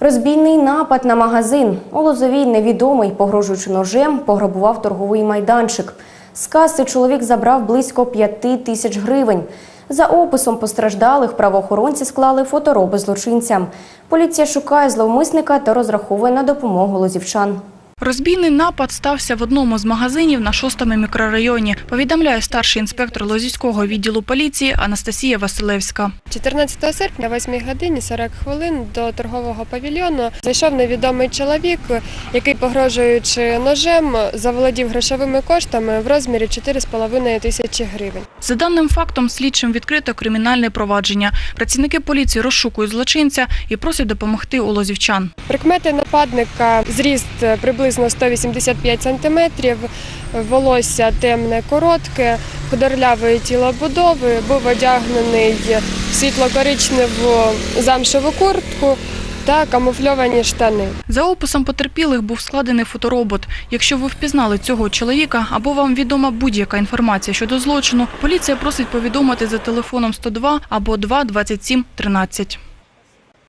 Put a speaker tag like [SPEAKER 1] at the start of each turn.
[SPEAKER 1] Розбійний напад на магазин. У Лозовій невідомий, погрожуючи ножем, пограбував торговий майданчик. З каси чоловік забрав близько п'яти тисяч гривень. За описом постраждалих правоохоронці склали фотороби злочинцям. Поліція шукає зловмисника та розраховує на допомогу лозівчан.
[SPEAKER 2] Розбійний напад стався в одному з магазинів на шостому мікрорайоні, повідомляє старший інспектор Лозівського відділу поліції Анастасія Василевська.
[SPEAKER 3] 14 серпня, о 8 годині 40 хвилин до торгового павільйону зайшов невідомий чоловік, який, погрожуючи ножем, заволодів грошовими коштами в розмірі 4,5 тисячі гривень.
[SPEAKER 2] За даним фактом, слідчим відкрито кримінальне провадження. Працівники поліції розшукують злочинця і просять допомогти у лозівчан.
[SPEAKER 3] Прикмети нападника зріст приблизно 185 сантиметрів, волосся темне, коротке, худорлявої тілобудови, був одягнений в світло-коричневу замшеву куртку та камуфльовані штани.
[SPEAKER 2] За описом потерпілих був складений фоторобот. Якщо ви впізнали цього чоловіка або вам відома будь-яка інформація щодо злочину, поліція просить повідомити за телефоном 102 або 2 27 13.